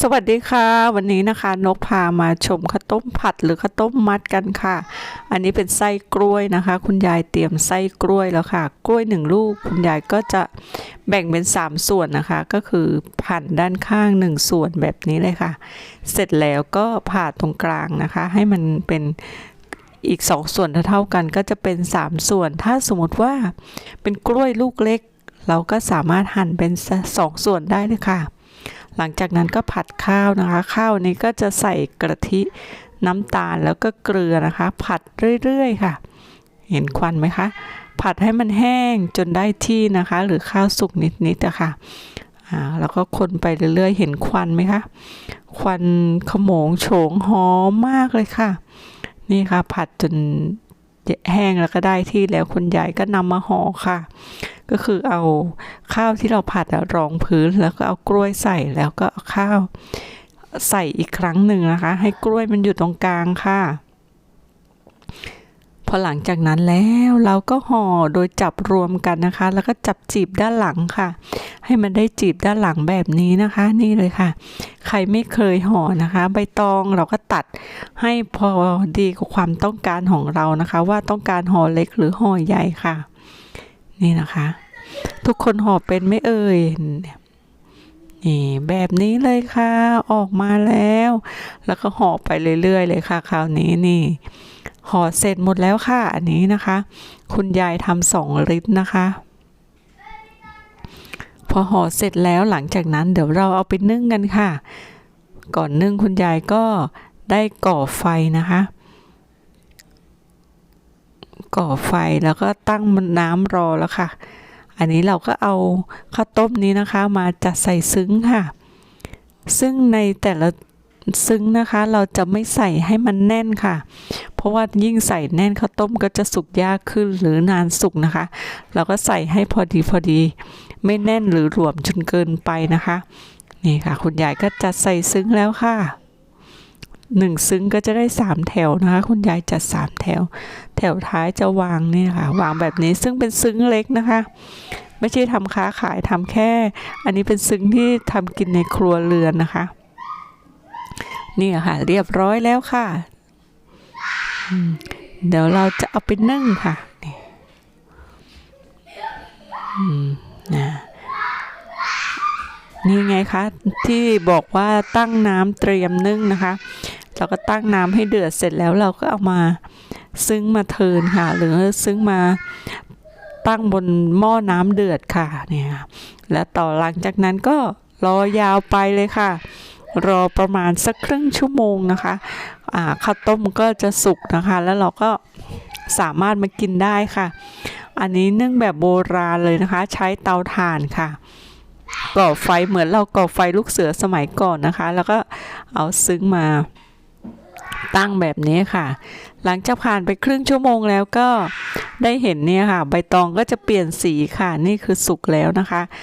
สวัสดีค่ะ วันนี้นะคะนกพามาชมข้าวต้มผัดหรือข้าวต้มมัดกันค่ะ อันนี้เป็นไส้กล้วยนะคะ คุณยายเตรียมไส้กล้วยแล้วค่ะ กล้วยหนึ่งลูก คุณยายก็จะแบ่งเป็น 3 ส่วนนะคะ ก็คือผ่านด้านข้าง 1 ส่วนแบบนี้เลยค่ะ เสร็จแล้วก็ผ่าตรงกลางนะคะ ให้มันเป็นอีก 2 ส่วนเท่ากันก็จะเป็น 3 ส่วน ถ้าสมมติว่าเป็นกล้วยลูกเล็ก เราก็สามารถหั่นเป็นสองส่วนได้เลยค่ะ หลังจากนั้นก็ผัดข้าวนะคะ ข้าวนี้ก็จะใส่กะทิน้ำตาลแล้วก็เกลือนะคะ ผัดเรื่อยๆค่ะ เห็นควันไหมคะ ผัดให้มันแห้งจนได้ที่นะคะ หรือข้าวสุกนิดๆอะค่ะอ่าแล้วก็คนไปเรื่อยๆ เห็นควันไหมคะ ควันขโมงโฉงหอมมากเลยค่ะ นี่ค่ะ ผัดจนแห้งแล้วก็ได้ที่แล้วคุณยายก็นำมาห่อค่ะ ก็คือเอาข้าวที่เราผัดรองพื้นแล้วก็เอากล้วยใส่แล้วก็เอาข้าวใส่อีกครั้งหนึ่งนะคะ ให้กล้วยมันอยู่ตรงกลางค่ะ พอหลังจากนั้นแล้วเราก็ห่อโดยจับรวมกันนะคะ แล้วก็จับจีบด้านหลังค่ะ ให้มันได้จีบด้านหลังแบบนี้นะคะ นี่เลยค่ะ ใครไม่เคยห่อนะคะ ใบตองเราก็ตัดให้พอดีกับความต้องการของเรานะคะ ว่าต้องการห่อเล็กหรือห่อใหญ่ค่ะ นี่นะคะ ทุกคนห่อเป็นไม่เอ่ยนี่แบบนี้เลยค่ะ ออกมาแล้ว แล้วก็ห่อไปเรื่อยๆ เลยค่ะ คราวนี้นี่ห่อเสร็จหมดแล้วค่ะ อันนี้นะคะ คุณยายทำสองลิตรนะคะ พอห่อเสร็จแล้วหลังจากนั้นเดี๋ยวเราเอาไปนึ่งกันค่ะ ก่อนนึ่งคุณยายก็ได้ก่อไฟนะคะ ก่อไฟแล้วก็ตั้งมันน้ำรอแล้วค่ะ อันนี้เราก็เอาข้าวต้มนี้นะคะมาจัดใส่ซึ้งค่ะ ซึ่งในแต่ละซึ้งนะคะ เราจะไม่ใส่ให้มันแน่นค่ะ เพราะว่ายิ่งใส่แน่นข้าวต้มก็จะสุกยากขึ้นหรือนานสุกนะคะ เราก็ใส่ให้พอดีพอดี ไม่แน่นหรือหลวมจนเกินไปนะคะ นี่ค่ะ คุณยายก็จัดใส่ซึ้งแล้วค่ะ หนึ่งซึ้งก็จะได้สามแถวนะคะ คุณยายจัดสามแถว แถวท้ายจะวางนี่ค่ะ วางแบบนี้ซึ่งเป็นซึ้งเล็กนะคะ ไม่ใช่ทำค้าขายทำแค่ อันนี้เป็นซึ้งที่ทำกินในครัวเรือนนะคะนี่ค่ะ เรียบร้อยแล้วค่ะ เดี๋ยวเราจะเอาไปนึ่งค่ะนี่นะนี่ไงคะ ที่บอกว่าตั้งน้ำเตรียมนึ่งนะคะ เราก็ตั้งน้ำให้เดือดเสร็จแล้วเราก็เอามาซึ้งมาเทินค่ะ หรือซึ้งมาตั้งบนหม้อน้ำเดือดค่ะเนี่ยและต่อหลังจากนั้นก็รอยาวไปเลยค่ะ รอประมาณสักครึ่งชั่วโมงนะคะอ่าข้าวต้มก็จะสุกนะคะ แล้วเราก็สามารถมากินได้ค่ะ อันนี้นึ่งแบบโบราณเลยนะคะ ใช้เตาถ่านค่ะก่อไฟเหมือนเราก่อไฟลูกเสือสมัยก่อนนะคะ แล้วก็เอาซึ้งมา ตั้งแบบนี้ค่ะ หลังจากผ่านไปครึ่งชั่วโมงแล้วก็ได้เห็นเนี่ยค่ะ ใบตองก็จะเปลี่ยนสีค่ะ นี่คือสุกแล้วนะคะ